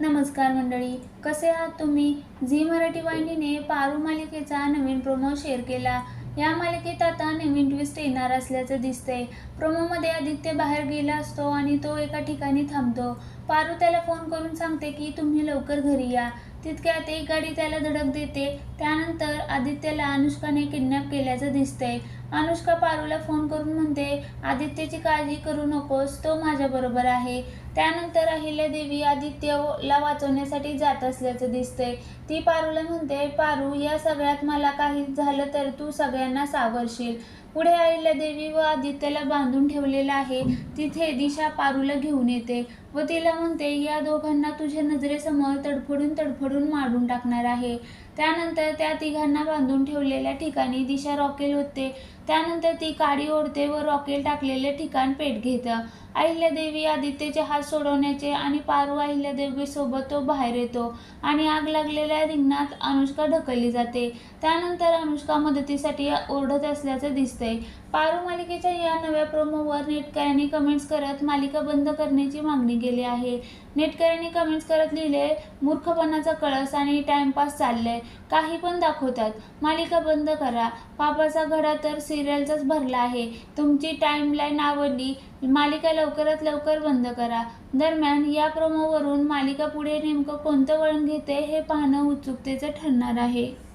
नमस्कार मंडळी कसे आहात तुम्ही? झी मराठी वाहिनीने पारू मालिकेचा नवीन प्रोमो शेअर केला. या मालिकेत आता नवीन ट्विस्ट येणार असल्याचं दिसतंय. प्रोमोमध्ये आदित्य बाहेर गेला असतो आणि तो एका ठिकाणी थांबतो. पारू त्याला फोन करून सांगते की तुम्ही लवकर घरी या. तितक्यात एक गाडी त्याला धडक देते. त्यानंतर आदित्यला अनुष्काने किडनॅप केल्याचं दिसतंय. अनुष्का पारूला फोन करून म्हणते आदित्यची काळजी करू नकोस तो माझ्याबरोबर आहे. त्यानंतर अहिल्या देवी आदित्यला वाचवण्यासाठी जात असल्याचं दिसतंय. ती पारूला म्हणते पारू या सगळ्यात मला काही झालं तर तू सगळ्यांना सावरशील. पुढे अहिल्यादेवी व आदित्यला बांधून ठेवलेलं आहे. तिथे दिशा पारूला घेऊन येते व तिला म्हणते या दोघांना तुझ्या नजरेसमोर तडफडून तडफडून मारून टाकणार आहे. त्यानंतर त्या तिघांना बांधून ठेवलेल्या ठिकाणी दिशा रॉकेल होते. त्यानंतर ती काडी ओढते व रॉकेल टाकलेले ठिकाण पेट घेतं. अहिल्यादेवी आदित्यचे हात सोडवण्याचे आणि पारू अहिल्यादेवी सोबत तो बाहेर येतो आणि आग लागलेल्या रिंगणात अनुष्का ढकलली जाते. त्यानंतर अनुष्का मदतीसाठी ओरडत असल्याचं दिसतंय पारू मालिकेच्या या नव्या प्रोमोवर नेटकऱ्यांनी कमेंट्स करत मालिका बंद करण्याची मागणी केली आहे. नेटकऱ्यांनी कमेंट्स करत लिहिले मूर्खपणाचा कळस आणि टाइमपास चाललंय. काही पण दाखवतात. मालिका बंद करा. पापाचा घडा तर सिरियलचाच भरला आहे. तुमची टाईमलाईन आवडली मालिका लवकरात लवकर बंद करा. दरम्यान या प्रोमोवरून मालिका पुढे नेमकं कोणतं वळण घेते हे पाहणं उत्सुकतेचं ठरणार आहे.